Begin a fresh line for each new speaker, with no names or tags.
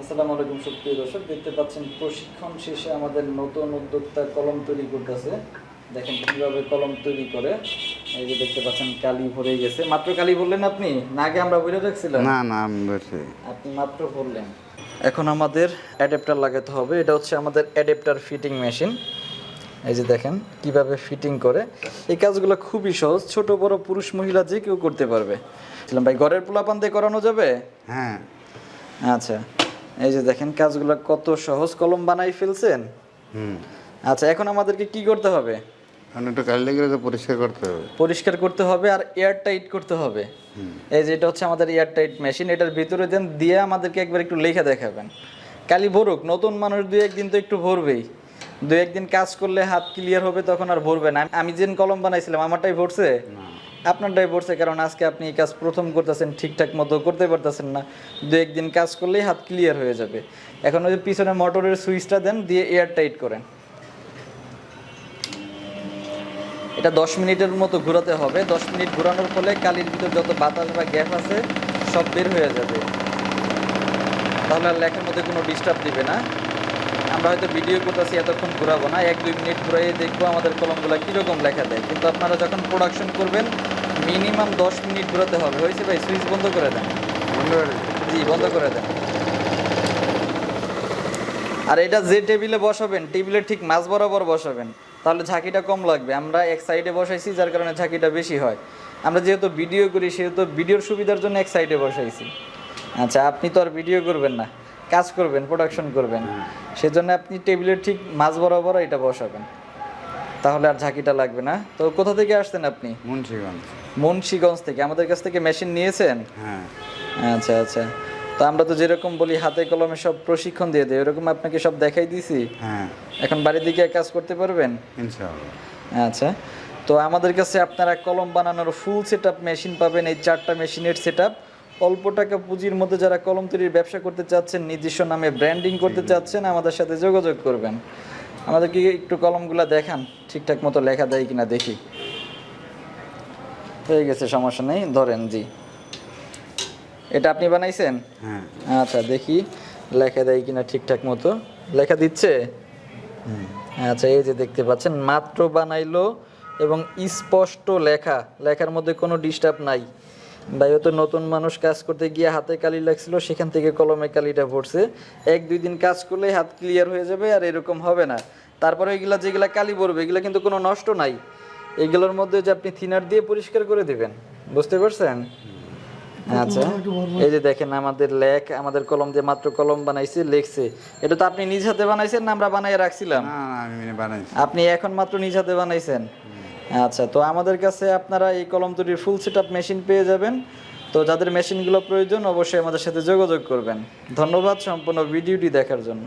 আসসালামু আলাইকুম সুপ্রিয় দর্শক দেখতে পাচ্ছেন প্রশিক্ষণ শেষে আমাদের নতুন উদ্যোক্তা কলম তৈরি করতেছে। দেখেন কীভাবে কলম তৈরি করে। এই যে দেখতে পাচ্ছেন কালি ভরে গেছে। মাত্র কালি ভরলেন আপনি? না আগে আমরা বলে রাখছিলাম?
না না আমি বলছি
আপনি মাত্র ভরলেন। এখন আমাদের অ্যাডাপ্টার লাগাতে হবে। এটা হচ্ছে আমাদের অ্যাডাপ্টার ফিটিং মেশিন এই যে দেখেন কীভাবে ফিটিং করে। এই কাজগুলো খুবই সহজ। ছোট বড় পুরুষ মহিলা যে কেউ করতে পারবে। ছিলাম ভাই ঘরের পোলাপান দিয়ে করানো যাবে?
হ্যাঁ।
আচ্ছা। এই যে দেখেন কাজগুলো কত সহজ কলম বানাই ফেলছেন।
হুম।
আচ্ছা এখন আমাদেরকে কি করতে হবে?
এখন একটু কালি লেগে পরিষ্কার করতে হবে।
পরিষ্কার করতে হবে আর এয়ার টাইট করতে হবে। এই যে এটা হচ্ছে আমাদের এয়ার টাইট মেশিন এটার ভিতরে দেন দিয়ে আমাদেরকে একবার একটু লেখা দেখাবেন। কালি ভরুক নতুন মানুষ দুই একদিন তো একটু ভরবেই। দু একদিন কাজ করলে হাত ক্লিয়ার হবে তখন আর ভরবে না। আমি যেন কলম বানাইছিলাম আমারটাই ভরছে? আপনারটাই ভরছে কারণ আজকে আপনি এই কাজ প্রথম করতেছেন, ঠিকঠাক মতো করতে পারতেছেন না। দু একদিন কাজ করলেই হাত ক্লিয়ার হয়ে যাবে। এখন ওই পিছনে মোটরের সুইচটা দেন, দিয়ে এয়ার টাইট করেন। এটা দশ মিনিটের মতো ঘোরাতে হবে। দশ মিনিট ঘোরানোর ফলে কালির ভিতর যত বাতাস বা গ্যাপ আছে, সব বের হয়ে যাবে। তাহলে আর লেখার মধ্যে কোনো ডিস্টার্ব দিবে না। আমরা হয়তো ভিডিও করতেছি এতক্ষণ ঘুরাবো না। এক দুই মিনিট ঘুরাইয়ে দেখব আমাদের কলমগুলো কীরকম লেখা দেয়। কিন্তু আপনারা যখন প্রোডাকশন করবেন মিনিমাম দশ মিনিট ঘোরাতে হবে। হয়েছে ভাই? সুইচ বন্ধ করে দেন। জি বন্ধ করে দেন। আর এটা যে টেবিলে বসাবেন টেবিলের ঠিক মাঝ বরাবর বসাবেন। তাহলে ঝাঁকিটা কম লাগবে। আমরা এক সাইডে বসাইছি যার কারণে ঝাঁকিটা বেশি হয়। আমরা যেহেতু ভিডিও করি সেহেতু ভিডিওর সুবিধার জন্য এক সাইডে বসাইছি। আচ্ছা আপনি তো আর ভিডিও করবেন না। কাজ করবেন প্রোডাকশন করবেন। সেজন্য আপনি টেবিলের ঠিক মাঝ বরাবর এটা বসাবেন। তাহলে আর ঝাঁকিটা লাগবে না। তো কোথা থেকে আসছেন আপনি?
মুন্সিগঞ্জ।
মুন্সিগঞ্জ থেকে। আমাদের কাছ থেকে মেশিন নিয়েছেন?
হ্যাঁ।
আচ্ছা আচ্ছা। তো আমরা তো যেরকম বলি হাতে কলমে সব প্রশিক্ষণ দিয়ে দেয় এরকম আপনাকে সব দেখাই দিছি
হ্যাঁ।
এখন বাড়ির দিকে কাজ করতে পারবেন?
ইনশাআল্লাহ।
আচ্ছা। তো আমাদের কাছে আপনারা কলম বানানোর ফুল সেট মেশিন পাবেন এই চারটা মেশিনের সেট অল্প টাকা পুঁজির মধ্যে যারা কলম তৈরির ব্যবসা করতে চাচ্ছেন নিজস্ব নামে ব্র্যান্ডিং করতে চাচ্ছেন আমাদের সাথে যোগাযোগ করবেন। আমাদেরকে একটু কলমগুলো দেখান ঠিকঠাক মতো লেখা দেয় কিনা দেখি। হয়ে গেছে সমস্যা নেই ধরেন জি। এটা আপনি বানাইছেন?
হ্যাঁ।
আচ্ছা দেখি লেখা দেয় কিনা ঠিকঠাক মতো। লেখা দিচ্ছে? আচ্ছা এই যে দেখতে পাচ্ছেন মাত্র বানাইলো এবং স্পষ্ট লেখা। লেখার মধ্যে কোনো ডিস্টার্ব নাই। ভাই তো নতুন মানুষ কাজ করতে গিয়ে হাতে কালি লাগছিল সেখান থেকে কলমে কালিটা ভরছে। এক দুই দিন কাজ করলেই হাত ক্লিয়ার হয়ে যাবে আর এরকম হবে না। তারপরে এগুলা যেগুলা কালি পড়বে এগুলা কিন্তু কোনো নষ্ট নাই। এগুলোর মধ্যে যে আপনি থিনার দিয়ে পরিষ্কার করে দিবেন বুঝতে পারছেন? আচ্ছা এই যে দেখেন আমাদের লেখ আমাদের কলম দিয়ে মাত্র কলম বানাইছে লিখছে। এটা তো আপনি নিজ হাতে বানাইছেন না আমরা বানাই রাখছিলাম? আপনি এখন মাত্র নিজ হাতে বানাইছেন? আচ্ছা তো আমাদের কাছে আপনারা এই কলম তৈরির ফুল সেট মেশিন পেয়ে যাবেন। তো যাদের মেশিনগুলো প্রয়োজন, অবশ্যই আমাদের সাথে যোগাযোগ করবেন। ধন্যবাদ সম্পূর্ণ ভিডিওটি দেখার জন্য।